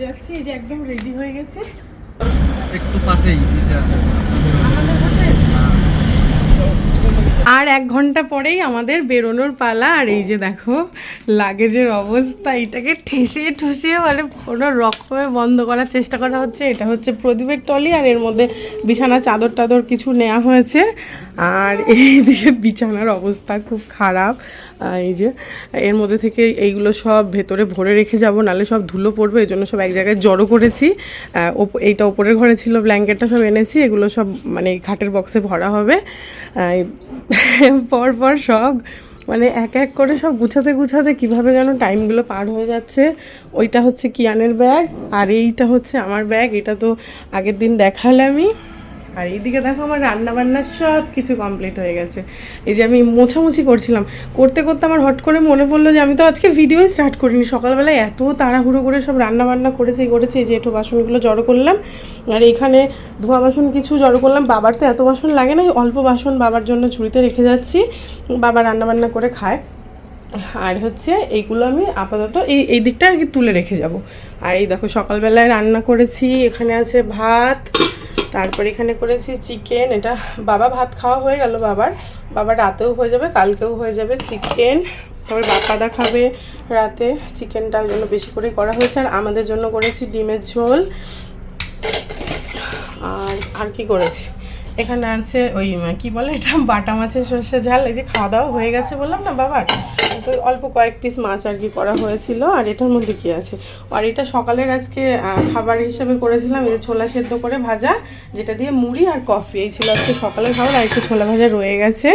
যাচ্ছি যে একদম রেডি হয়ে গেছে। একটু পাশেই পিছে আছে। আর এক ঘণ্টা পরেই আমাদের বেরোনোর পালা আর এই যে দেখো লাগেজের অবস্থা এটাকে ঠেসিয়ে ঠুসিয়ে মানে কোনো রকমে বন্ধ করার চেষ্টা করা হচ্ছে। এটা হচ্ছে প্রদীপের টলি আর এর মধ্যে বিছানা চাদর টাদর কিছু নেওয়া হয়েছে। আর এইদিকে বিছানার অবস্থা খুব খারাপ। এই যে, এর মধ্যে থেকে এইগুলো সব ভেতরে ভরে রেখে যাব নালে সব ধুলো পড়বে, এই জন্য সব এক জায়গায় জড়ো করেছি। এইটা ওপরের ঘরে ছিল, ব্ল্যাঙ্কেটটা সব এনেছি, এগুলো সব মানে খাটের বক্সে ভরা হবে। পর পর সব মানে এক এক করে সব গুছাতে গুছাতে কীভাবে যেন টাইমগুলো পার হয়ে যাচ্ছে। ওইটা হচ্ছে কিয়ানের ব্যাগ, আর এইটা হচ্ছে আমার ব্যাগ, এটা তো আগের দিন দেখালামই আর এইদিকে দেখো আমার রান্না বান্না সব কিছু কমপ্লিট হয়ে গেছে। এই যে আমি মোছামুছি করছিলাম। করতে করতে আমার হট করে মনে পড়ল যে আমি তো আজকে ভিডিওই স্টার্ট করিনি। সকালবেলায় এত তাড়াহুড়ো করে সব রান্না বান্না করেছি করেছি, এই যে এঁটো বাসনগুলো জড়ো করলাম। আর এখানে ধোয়া বাসন কিছু জড়ো করলাম। বাবার তো এত বাসন লাগে না অল্প বাসন বাবার জন্য ঝুড়িতে রেখে যাচ্ছি। বাবা রান্না বান্না করে খায়। আর হচ্ছে এইগুলো আমি আপাতত এই এই দিকটা আর কি তুলে রেখে যাব। আর এই দেখো সকালবেলায় রান্না করেছি, এখানে আছে ভাত তারপর এখানে করেছি চিকেন, এটা বাবা ভাত খাওয়া হয়ে গেল বাবার। বাবা রাতেও হয়ে যাবে, কালকেও হয়ে যাবে চিকেন। তারপর বাপাদা খাবে রাতে। চিকেনটা ওই জন্য বেশি করে করা হয়েছে। আর আমাদের জন্য করেছি ডিমের ঝোল। আর আর কি করেছি? এখানে আছে ওই, কি বলে এটা? বাটা মাছের সর্ষে ঝাল। এই যে খাওয়া দাওয়া হয়ে গেছে বললাম না বাবার? তো অল্প কয়েক পিস মাছ আর কি করা হয়েছিল। আর এটার মধ্যে কি আছে? আর এটা সকালের আজকে খাবার হিসেবে করেছিলাম, এই ছোলা সেদ্ধ করে ভাজা, যেটা দিয়ে মুড়ি আর কফি এই ছিল আজকে সকালের খাবার, আর একটু ছোলা ভাজা রয়ে গেছে।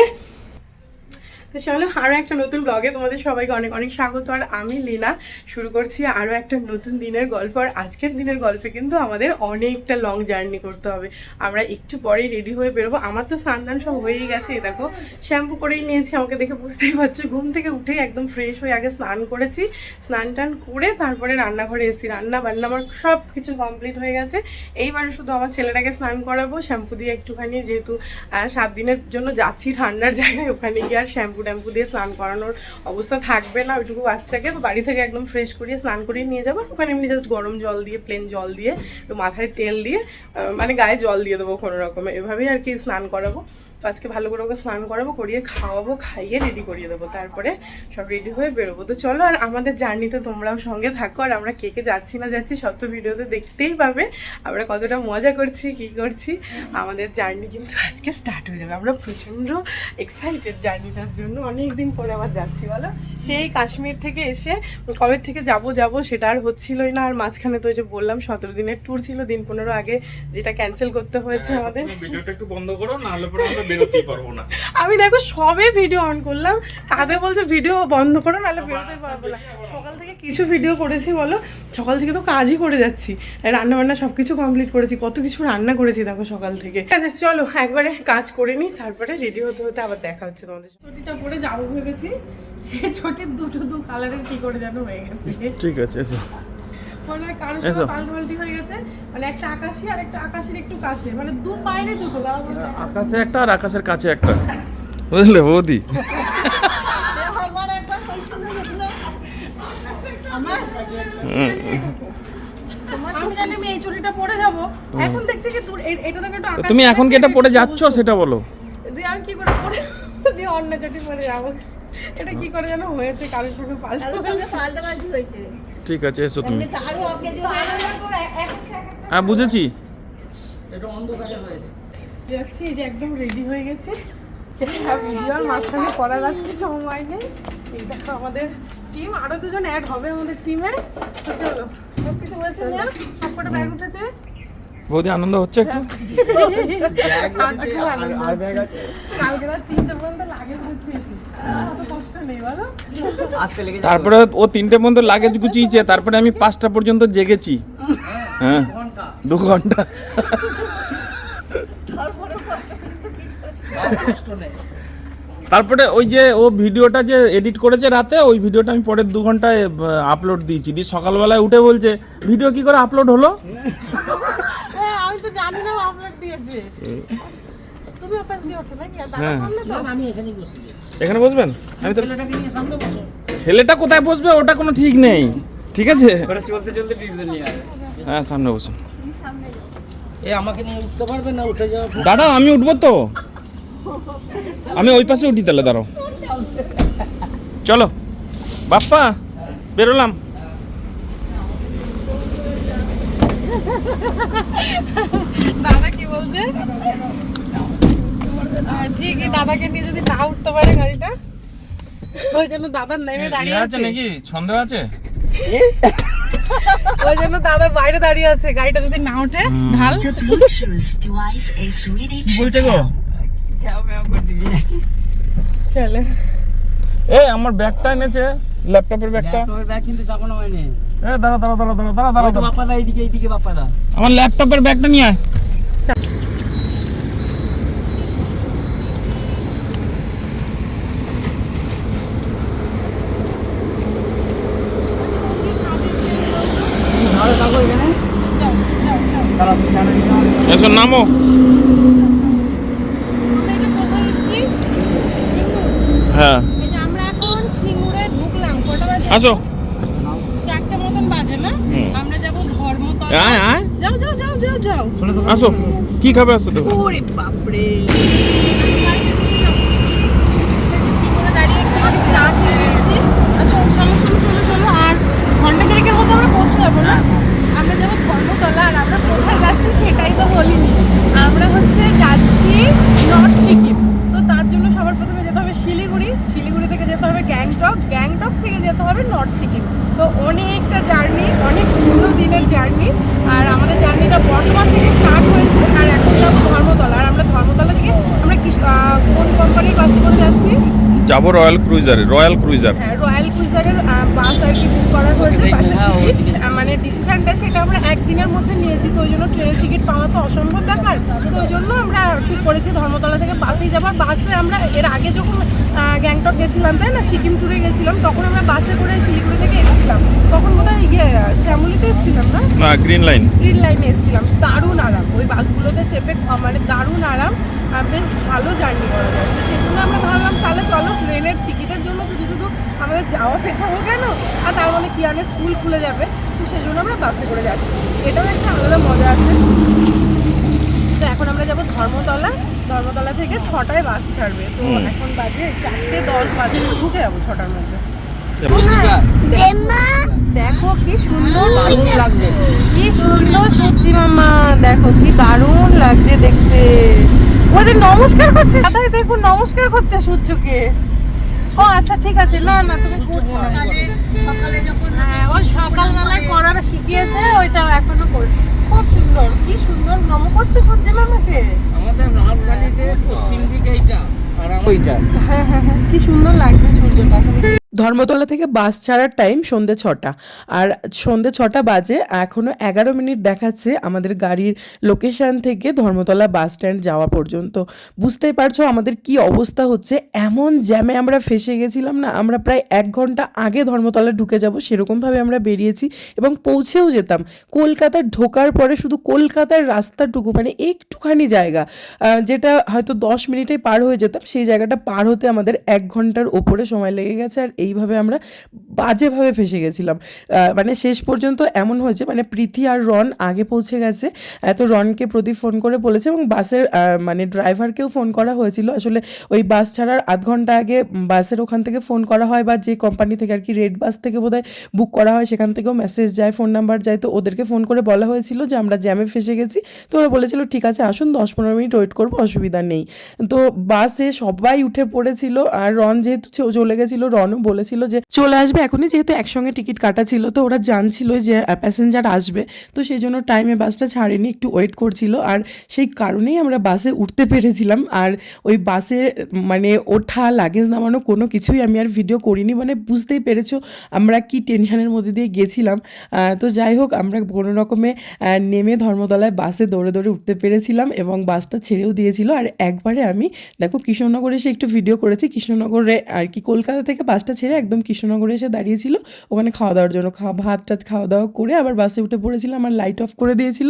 তো চলো আরও একটা নতুন ব্লগে তোমাদের সবাইকে অনেক অনেক স্বাগত। আর আমি লীনা। শুরু করছি আরও একটা নতুন দিনের গল্প। আর আজকের দিনের গল্পে কিন্তু আমাদের অনেকটা লং জার্নি করতে হবে। আমরা একটু পরেই রেডি হয়ে বেরোবো। আমার তো স্নান সব হয়েই গেছে দেখো। শ্যাম্পু করেই নিয়েছি, আমাকে দেখে বুঝতেই পারছ। ঘুম থেকে উঠে একদম ফ্রেশ হয়ে আগে স্নান করেছি। স্নান টান করে তারপরে রান্নাঘরে এসেছি। রান্না বান্না আমার সব কিছু কমপ্লিট হয়ে গেছে। এইবারে শুধু আমার ছেলেটাকে স্নান করাবো। শ্যাম্পু দিয়ে একটুখানি যেহেতু সাত দিনের জন্য যাচ্ছি ঠান্ডার জায়গায়, ওখানে গিয়ে আর শ্যাম্পু ট্যাম্পু দিয়ে স্নান করানোর অবস্থা থাকবে না, ওইটুকু বাচ্চাকে তো বাড়ি থেকে একদম ফ্রেশ করিয়ে স্নান করিয়ে নিয়ে যাব। ওখানে এমনি জাস্ট গরম জল দিয়ে প্লেন জল দিয়ে মাথায় তেল দিয়ে মানে গায়ে জল দিয়ে দেবো কোনো রকমে। এভাবেই আর কি স্নান করাবো। তো আজকে ভালো করে ওকে স্নান করাবো করিয়ে খাওয়াবো খাইয়ে রেডি করিয়ে দেবো। তারপরে সব রেডি হয়ে বেরোবো। তো চলো আর আমাদের জার্নিতে তোমরাও সঙ্গে থাকো আর আমরা কে কে যাচ্ছি না যাচ্ছি সব তো ভিডিওতে দেখতেই পাবে। আমরা কতটা মজা করছি কি করছি। আমাদের জার্নি কিন্তু আজকে স্টার্ট হয়ে যাবে। আমরা প্রচণ্ড এক্সাইটেড জার্নিটার জন্য। অনেক দিন পরে আবার যাচ্ছি বলো? সেই কাশ্মীর থেকে এসে কবে থেকে যাব যাব সেটা আর হচ্ছিলই না। আর মাঝখানে তো ওই যে বললাম সতেরো দিনের ট্যুর ছিল। দিন পনেরো আগে যেটা ক্যান্সেল করতে হয়েছে আমাদের। ভিডিওটা একটু বন্ধ করো না হলে পরে বেরোতেই পারব না। আমি দেখো সবে ভিডিও অন করলাম। তাদের বলছে ভিডিও বন্ধ করো নাহলে বেরোতে পারব না। সকাল থেকে কিছু ভিডিও করেছি বলো? সকাল থেকে তো কাজই করে যাচ্ছি। রান্না বান্না সব কিছু কমপ্লিট করেছি। কত কিছু রান্না করেছি দেখো সকাল থেকে। আছে চলো একবারে কাজ করে নিই তারপরে রেডি হতে হতে আবার দেখা হচ্ছে তোমাদের। ছুটিটা পরে যাব ভেবেছি সেই ছুটির দুটো দু কালারের কি করে যেন হয়ে গেছে। ঠিক আছে এসো। মানে কারোর। সঙ্গে পাল্টাপাল্টি হয়ে গেছে। মানে একটা আকাশি আর একটা আকাশের একটু কাছে। মানে দু বাইরে দুটো আকাশে একটা আর আকাশের কাছে একটা। বুঝলে বৌদি? আমি জানি আমি এই চুড়িটা পরে যাব এখন দেখছি কি দূর এ- এটা থেকে একটু তুমি এখন কি এটা পরে যাচ্ছ সেটা বলো। দিয়ে আমি কি করে পরে দিয়ে অন্য চটি পরে যাব। এটা কি করে যেন হয়েছে কারোর সঙ্গে পাল্টা কারোর সঙ্গে পাল্টাপাল্টি হয়েছে। ঠিক আছে এসো তুমি। হয়ে বুঝেছি। যাচ্ছি এই যে একদম রেডি হয়ে গেছে। ভিডিওর মাঝখানে করা যাচ্ছে সময় নেই। এই দেখো আমাদের টিম আরও দুজন অ্যাড হবে আমাদের টিমে তো চলো সব কিছু বলছে ব্যাগ উঠেছে। বৌদি আনন্দ হচ্ছে একটু? তারপরে ও তিনটে পর্যন্ত লাগেজ গুছিয়েছে, তারপরে আমি পাঁচটা পর্যন্ত জেগেছি। হ্যাঁ দু ঘণ্টা। তারপরে ওই যে ও ভিডিওটা যে এডিট করেছে রাতে, ওই ভিডিওটা আমি পরের দু ঘন্টায় আপলোড দিয়েছি। দিয়ে সকালবেলায় উঠে বলছে, ভিডিও কি করে আপলোড হলো? তো জানি না দিয়েছে। তুমি ওঠো নাকি আর দাদা হ্যাঁ। সামনে তো এখানে বসবেন? আমি তো ছেলেটা কোথায় বসবে? ওটা কোনো ঠিক নেই। ঠিক আছে? ওরা চলতে চলতে ডিসিশন নিয়ে হ্যাঁ সামনে বসুন। এ আমাকে নিয়ে উঠতে পারবে না? উঠে যাওয়া দাঁড়াও আমি উঠবো তো। আমি ওই পাশে উঠি তাহলে দাঁড়াও। চলো। বাপ্পা বেরোলাম। ঠিকই দাদাকে নিয়ে যদি না উঠতে পারে গাড়িটা ওই জন্য দাদার নেমে দাঁড়িয়ে ইয়ে আছে নাকি? সন্দেহ আছে? ওই জন্য দাদা বাইরে দাঁড়িয়ে আছে গাড়িটা যদি না ওঠে ঢাল। বলছে গো? চলে। এ আমার ব্যাগটা এনেছে ল্যাপটপের ব্যাগটা। ব্যাগ কিন্তু চাপানো হয়নি। এ দাঁড়া দাঁড়া দাঁড়া দাঁড়া দাঁড়া দাঁড়া ওই তো বাপ্পা দা এইদিকে এইদিকে বাপ্পা দা আমার ল্যাপটপের ব্যাগটা নিয়ে আয় ভালো থাকো এখানে তারা বিছানা নিয়ে নাও। এসো নামো কোথায় এসেছি হ্যাঁ এই যে আমরা এখন সিঙ্গুরে ঢুকলাম কটা বাজে আসো চারটে মতন বাজে না হুম। আমরা যাব ধর্মতলা আয় আয় যাও যাও যাও যাও যাও চলে এসো। আসো কি খাবে আসো তো ওরে বাপরে সিঙ্গুরে দাঁড়িয়ে একটু চা খেয়ে নিয়েছি আচ্ছা চলো চলো চলো চলো আর ঘণ্টা দেড়েকের মধ্যে আমরা পৌঁছে যাব না? আমরা আর আমরা কোথায় যাচ্ছি সেটাই তো বলিনি। আমরা হচ্ছে যাচ্ছি নর্থ সিকিম। তো তার জন্য সবার প্রথমে যেতে হবে শিলিগুড়ি। শিলিগুড়ি থেকে যেতে হবে গ্যাংটক। গ্যাংটক থেকে যেতে হবে নর্থ সিকিম। তো অনেকটা জার্নি, অনেক পুরো দিনের জার্নি। আর আমাদের জার্নিটা বর্ধমান থেকে স্টার্ট হয়েছে, আর এখন যাব ধর্মতলা। আর আমরা ধর্মতলা থেকে আমরা কোন কোম্পানির বাসে করে যাচ্ছি? যাব রয়্যাল ক্রুইজারে রয়্যাল ক্রুজার হ্যাঁ রয়্যাল কুইজারের বাস আর কি বুক করা হয়েছে হ্যাঁ। মানে ডিসিশনটা সেটা আমরা একদিনের মধ্যে নিয়েছি তো ওই জন্য ট্রেনের টিকিট পাওয়া তো অসম্ভব ব্যাপার। তো ওই জন্য আমরা ঠিক করেছি ধর্মতলা থেকে বাসেই যাবার বাসে আমরা এর আগে যখন গ্যাংটক গেছিলাম তাই না? সিকিম ট্যুরে গেছিলাম তখন আমরা বাসে করে শিলিগুড়ি থেকে এসেছিলাম। তখন বোধ হয় ইয়ে শ্যামলিতে এসেছিলাম না? না গ্রিন লাইন গ্রিন লাইনে এসেছিলাম। দারুণ আরাম। ওই বাসগুলোতে চেপে মানে দারুণ আরাম। আর বেশ ভালো জার্নি করা যায়। তো সেই জন্য আমরা ভাবলাম তাহলে চলো ট্রেনের টিকিটের জন্য শুধু শুধু আমাদের যাওয়া পেছাবো কেন? আর তার মানে কিয়ানের স্কুল খুলে যাবে। তো সেই জন্য আমরা বাসে করে যাচ্ছি। এটাও একটা আলাদা মজা আছে। তো এখন আমরা যাব ধর্মতলা। ধর্মতলা থেকে ছটায় বাস ছাড়বে। তো এখন বাজে চারটে দশ বাজে ঢুকে যাব ছটার মধ্যে। দেখো কি সুন্দর দারুণ লাগছে। কি সুন্দর সবজি মামা দেখো কি দারুণ লাগছে দেখতে। ওদের নমস্কার করছে দাদাই দেখুন নমস্কার করছে সূর্যকে। ও আচ্ছা ঠিক আছে। না না তুমি করব না। সকালে যখন হ্যাঁ ও সকালবেলায় করাটা শিখিয়েছে ওইটা এখনও করে। খুব সুন্দর। কি সুন্দর নম করছ সূর্য মামাকে? আমাদের রাজধানীতে পশ্চিম দিকে এইটা আর আমার ওইটা। কি সুন্দর লাগছে সূর্যটা। ধর্মতলা থেকে বাস ছাড়ার টাইম সন্ধে ছটা। আর সন্ধে ছটা বাজে এখনও এগারো মিনিট দেখাচ্ছে আমাদের গাড়ির লোকেশান থেকে ধর্মতলা বাস স্ট্যান্ড যাওয়া পর্যন্ত। বুঝতেই পারছ আমাদের কি অবস্থা হচ্ছে? এমন জ্যামে আমরা ফেসে গেছিলাম না, আমরা প্রায় এক ঘণ্টা আগে ধর্মতলা ঢুকে যাব, সেরকমভাবে আমরা বেরিয়েছি এবং পৌঁছেও যেতাম। কলকাতার ঢোকার পরে শুধু কলকাতার রাস্তাটুকু মানে একটুখানি জায়গা যেটা হয়তো দশ মিনিটে পার হয়ে যেতাম, সেই জায়গাটা পার হতে আমাদের এক ঘণ্টার ওপরে সময় লেগে গেছে। আর এইভাবে আমরা বাজেভাবে ফেসে গেছিলাম। মানে শেষ পর্যন্ত এমন হয়েছে মানে প্রীতি আর রন আগে পৌঁছে গেছে। আহ, তো রনকে প্রদীপ ফোন করে বলেছে এবং বাসের মানে ড্রাইভারকেও ফোন করা হয়েছিল। আসলে ওই বাস ছাড়ার আধ ঘণ্টা আগে বাসের ওখান থেকে ফোন করা হয় বা যে কোম্পানি থেকে আর কি রেড বাস থেকে বোধহয় বুক করা হয় সেখান থেকেও মেসেজ যায় ফোন নাম্বার যায়। তো ওদেরকে ফোন করে বলা হয়েছিল যে আমরা জ্যামে ফেসে গেছি। তো ওরা বলেছিল ঠিক আছে আসুন দশ পনেরো মিনিট ওয়েট করব অসুবিধা নেই। তো বাসে সবাই উঠে পড়েছিল আর রন যেহেতু চলে গেছিল রনও বলেছিল যে চলে আসবে, এখনই যেহেতু একসঙ্গে টিকিট কাটা ছিল, তো ওরা জানছিল যে প্যাসেঞ্জার আসবে, তো সেই জন্য টাইমে বাসটা ছাড়েনি, একটু ওয়েট করছিল। আর সেই কারণেই আমরা বাসে উঠতে পেরেছিলাম। আর ওই বাসে মানে ওঠা লাগেজ নামানো কোনো কিছুই আমি আর ভিডিও করিনি। মানে বুঝতেই পেরেছ, আমরা কি টেনশনের মধ্যে দিয়ে গেছিলাম। তো যাই হোক, আমরা কোনো রকমে নেমে ধর্মতলায় বাসে দৌড়ে দৌড়ে উঠতে পেরেছিলাম এবং বাসটা ছেড়েও দিয়েছিল। আর একবারে আমি, দেখো, কৃষ্ণনগরে সে একটু ভিডিও করেছি। কৃষ্ণনগরে আর কি কলকাতা থেকে বাসটা ছেড়ে একদম কৃষ্ণনগরে এসে দাঁড়িয়েছিল। ওখানে খাওয়া দাওয়ার জন্য খাওয়া ভাত টাত খাওয়া দাওয়া করে আবার বাসে উঠে পড়েছিলাম আর লাইট অফ করে দিয়েছিল।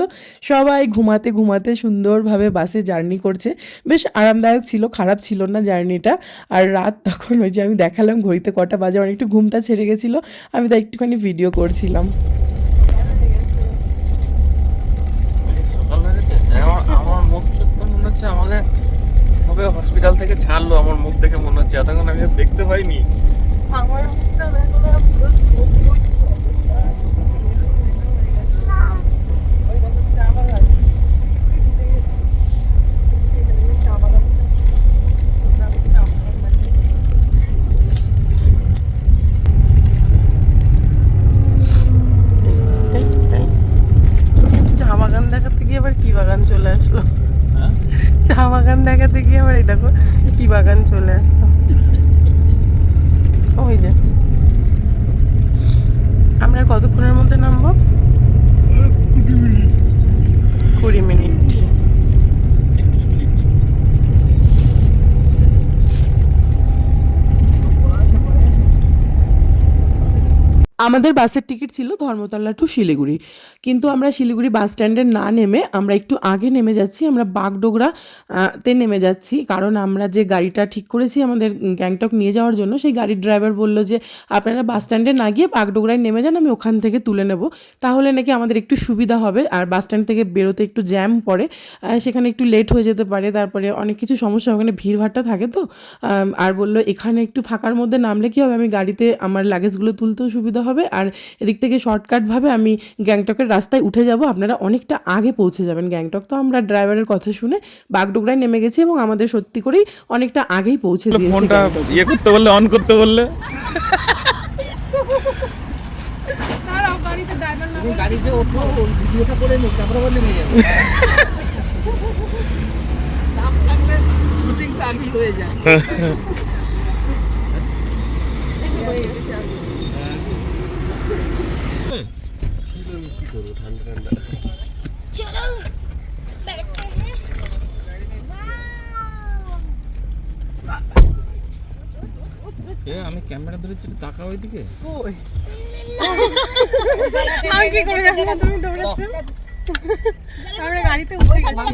সবাই ঘুমাতে ঘুমাতে সুন্দরভাবে বাসে জার্নি করছে। বেশ আরামদায়ক ছিল, খারাপ ছিল না জার্নিটা আর রাত তখন ওই যে আমি দেখালাম, ঘড়িতে কটা বাজে আমার একটু ঘুমটা ছেড়ে গেছিল। আমি তাই একটুখানি ভিডিও করছিলাম। সকাল আমার আমার মুখ মনে হচ্ছে আমাকে সবে হসপিটাল থেকে ছাড়লো, আমার মুখ দেখে মনে হচ্ছে। এতক্ষণ আমি দেখতে পাইনি। আমার মুখটা দেখো না পুরো চা বাগান দেখাতে গিয়ে আবার কি বাগান চলে আসলো? হ্যাঁ? চা বাগান দেখাতে গিয়ে আবার এই দেখো কি বাগান চলে আসলো। ওই যে। আমরা কতক্ষণের মধ্যে নামবো? কুড়ি মিনিট। আমাদের বাসের টিকিট ছিল ধর্মতলা টু শিলিগুড়ি। কিন্তু আমরা শিলিগুড়ি বাস স্ট্যান্ডে না নেমে আমরা একটু আগে নেমে যাচ্ছি, আমরা বাগডোগরা তে নেমে যাচ্ছি। কারণ আমরা যে গাড়িটা ঠিক করেছি আমাদের গ্যাংটক নিয়ে যাওয়ার জন্য, সেই গাড়ির ড্রাইভার বলল যে, আপনারা বাস স্ট্যান্ডে না গিয়ে বাগডোগরায় নেমে যান, আমি ওখান থেকে তুলে নেব। তাহলে নাকি আমাদের একটু সুবিধা হবে। আর বাস স্ট্যান্ড থেকে বেরোতে একটু জ্যাম পড়ে সেখানে একটু লেট হয়ে যেতে পারে। তারপরে অনেক কিছু সমস্যা, ওখানে ভিড়ভাট্টা থাকে তো। আর বলল, এখানে একটু ফাঁকার মধ্যে নামলে কী হবে? আমি গাড়িতে আমার লাগেজগুলো তুলতেও সুবিধা হবে আর এদিক থেকে শর্টকাটভাবে আমি গ্যাংটকের রাস্তায় উঠে যাব। আপনারা অনেকটা আগে পৌঁছে যাবেন গ্যাংটক। তো আমরা ড্রাইভারের কথা শুনে বাগডোগরায় নেমে গেছি এবং আমাদের সত্যি করেই অনেকটা আগেই পৌঁছে দিয়েছি ফোনটা ইয়ে করতে বললে অন করতে বললে? গাড়িতে ওঠো ভিডিওটা করে নো তারপরে আবার নেমে যাবে। চাপ লাগলে শুটিং তো আগেই হয়ে যায়। আমি ক্যামেরা ধরেছি টাকা ওইদিকে আমি কি করে তুমি দৌড়াচ্ছ? আমরা গাড়িতে উঠে গেছি।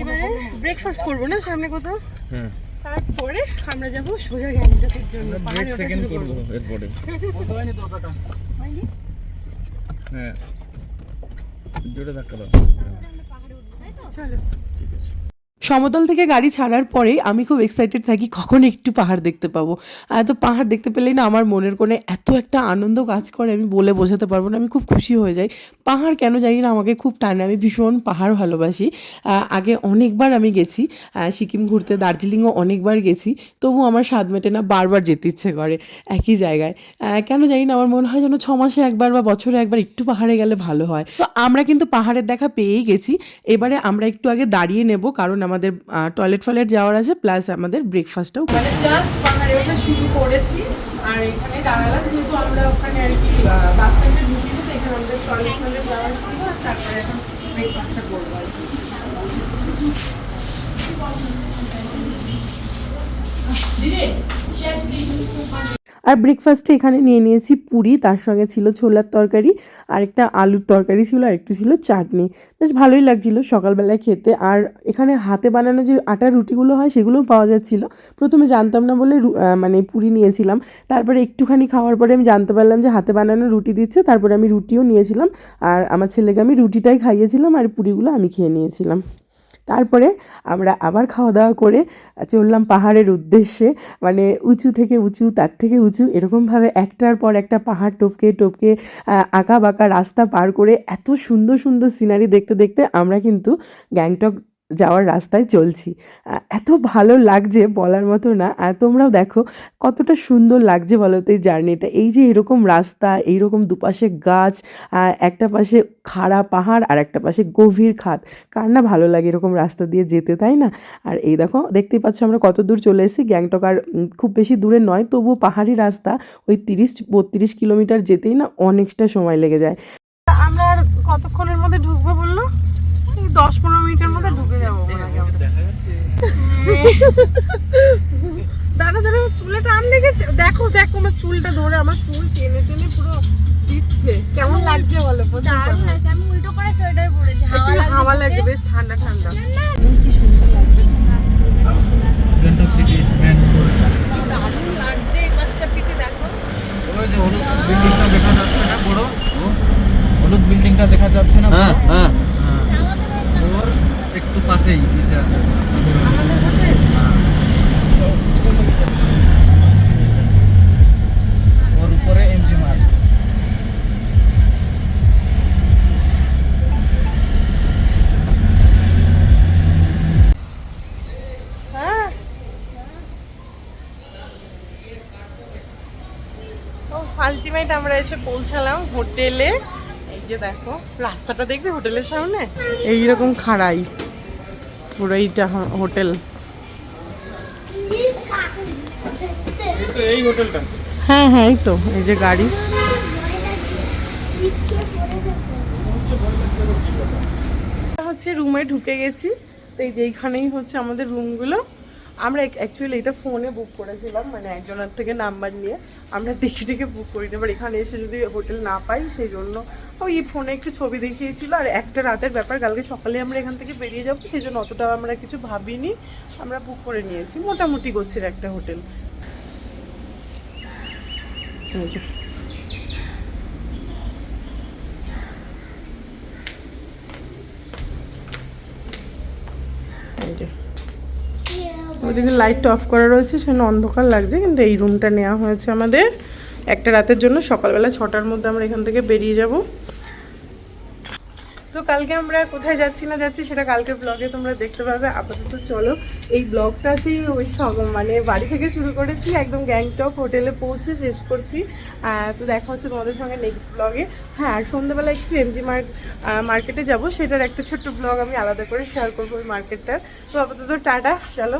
এবারে ব্রেকফাস্ট করব না সামনে কোথাও? হ্যাঁ। তারপরে আমরা যাব সোজা গ্যাংটকের জন্য। পাহাড়ে সেকেন্ড করব। এরপরে। হ্যাঁ। জোরে ধাক্কা দাও। চলো। ঠিক আছে। সমতল থেকে গাড়ি ছাড়ার পরেই আমি খুব এক্সাইটেড থাকি, কখন একটু পাহাড় দেখতে পাবো। আর তো পাহাড় দেখতে পেলেই না আমার মনের কোণে এত একটা আনন্দ কাজ করে, আমি বলে বোঝাতে পারব না, আমি খুব খুশি হয়ে যাই। পাহাড় কেন জানি না, আমাকে খুব টানে, আমি ভীষণ পাহাড় ভালোবাসি। আগে অনেকবার আমি গেছি সিকিম ঘুরতে, দার্জিলিংও অনেকবার গেছি তবু আমার স্বাদ মেটে না, বারবার যেতে ইচ্ছে করে একই জায়গায়। কেন জানি না, আমার মনে হয় যেন ছ মাসে একবার বা বছরে একবার একটু পাহাড়ে গেলে ভালো হয়। তো আমরা কিন্তু পাহাড়ের দেখা পেয়েই গেছি, এবারে আমরা একটু আগে দাঁড়িয়ে নেব, কারণ আমাদের টয়লেট ফয়লেট যাওয়ার আছে প্লাস আমাদের ব্রেকফাস্টটাও মানে জাস্ট পাহাড়ে ওঠা শুরু করেছি, আর এখানে দাঁড়ালাম, যেহেতু আমরা ওখানে আর কি বাস স্ট্যান্ডে ঢুকিনি তো, এখানে আমাদের টয়লেট ফয়লেট যাওয়ার ছিল আর তারপরে এখন ব্রেকফাস্টটা করব আর কি। আর ব্রেকফাস্টে এখানে নিয়ে নিয়েছি পুরি, তার সঙ্গে ছিল ছোলার তরকারি আর একটা আলুর তরকারি ছিল, আর একটু ছিল চাটনি। বেশ ভালোই লাগছিল সকালবেলায় খেতে। আর এখানে হাতে বানানো যে আটার রুটিগুলো হয়, সেগুলোও পাওয়া যাচ্ছিল। প্রথমে জানতাম না বলে মানে পুরি নিয়েছিলাম। তারপরে একটুখানি খাওয়ার পরে আমি জানতে পারলাম যে হাতে বানানো রুটি দিচ্ছে, তারপরে আমি রুটিও নিয়েছিলাম। আর আমার ছেলেকে আমি রুটিটাই খাইয়েছিলাম, আর পুরিগুলো আমি খেয়ে নিয়েছিলাম। তারপরে আমরা আবার খাওয়া দাওয়া করে চললাম পাহাড়ের উদ্দেশ্যে মানে উঁচু থেকে উঁচু, তার থেকে উঁচু, এরকমভাবে একটার পর একটা পাহাড় টপকে টপকে আঁকা বাঁকা রাস্তা পার করে এত সুন্দর সুন্দর সিনারি দেখতে দেখতে আমরা কিন্তু গ্যাংটক যাওয়ার রাস্তায় চলছি। এত ভালো লাগছে বলার মতো না। আর তোমরাও দেখো কতটা সুন্দর লাগছে বলো তো এই জার্নিটা। এই যে এরকম রাস্তা, এইরকম দুপাশে গাছ একটা পাশে খাড়া পাহাড় আর একটা পাশে গভীর খাত। কার না ভালো লাগে এরকম রাস্তা দিয়ে যেতে, তাই না? আর এই দেখো, দেখতেই পাচ্ছ আমরা কত দূর চলে এসেছি। গ্যাংটক আর খুব বেশি দূরে নয়, তবুও পাহাড়ি রাস্তা ওই তিরিশ, বত্রিশ কিলোমিটার যেতেই না অনেকটা সময় লেগে যায়। আমরা কতক্ষণের মধ্যে ঢুকবো বলল? দশ পনেরো মিনিটের মধ্যে ঢুকে যাব মনে হয় আমরা। দাঁড়া দাঁড়া চুলে টান লেগেছে? দেখো দেখো আমার চুলটা ধরে আমার চুল টেনে টেনে পুরো দিচ্ছে। কেমন লাগছে বলো? দারুণ লাগছে আমি উল্টো করে সোয়েটার পরেছি হাওয়া। লাগছে বেশ ঠান্ডা ঠান্ডা কি সুন্দর লাগছে সোনা চুলটা গ্যাংটক সিটি মেন দারুণ লাগছে এই মাছটা পিঠে দেখো ওই যে হলুদ বিল্ডিংটা দেখা যাচ্ছে না বড় হলুদ বিল্ডিংটা দেখা যাচ্ছে না হ্যাঁ হ্যাঁ ওর একটু পাশেই পিছে আছে আমাদের হোটেল ওর উপরে এমজি মার্ক হ্যাঁ ও আলটিমেট আমরা এসে পৌঁছালাম হোটেলে। এই যে দেখো রাস্তাটা দেখবে হোটেলের সামনে? এইরকম খাড়াই। পুরো এইটা হোটেল। এই হোটেলটা? হ্যাঁ হ্যাঁ এই তো এই যে গাড়ি। হচ্ছে রুমে ঢুকে গেছি। তো এই যে এইখানেই হচ্ছে আমাদের রুমগুলো আমরা অ্যাকচুয়ালি এটা ফোনে বুক করেছিলাম মানে একজনের থেকে নাম্বার নিয়ে। আমরা দেখে দেখে বুক করি এবার এখানে এসে যদি হোটেল না পাই, সেই জন্য ওই ফোনে একটু ছবি দেখিয়েছিল। আর একটা রাতের ব্যাপার, কালকে সকালে আমরা এখান থেকে বেরিয়ে যাব, সেই জন্য অতটা আমরা কিছু ভাবিনি। আমরা বুক করে নিয়েছি, মোটামুটি গোছের একটা হোটেল এই যে। ওইদিকে লাইটটা অফ করা রয়েছে সেখানে অন্ধকার লাগছে, কিন্তু এই রুমটা নেওয়া হয়েছে আমাদের। একটা রাতের জন্য, সকালবেলা ছটার মধ্যে আমরা এখান থেকে বেরিয়ে যাব। তো কালকে আমরা কোথায় যাচ্ছি না যাচ্ছি, সেটা কালকে ব্লগে তোমরা দেখতে পাবে। আপাতত চলো, এই ব্লগটা সেই ওই সব মানে বাড়ি থেকে শুরু করেছি, একদম গ্যাংটক হোটেলে পৌঁছে শেষ করছি। তো দেখা হচ্ছে তোমাদের সঙ্গে নেক্সট ব্লগে হ্যাঁ আর সন্ধ্যাবেলা একটু এমজি মার্ক মার্কেটে যাব, সেটার একটা ছোট্ট ব্লগ আমি আলাদা করে শেয়ার করব ওই মার্কেটটার তো আপাতত টাটা, চলো।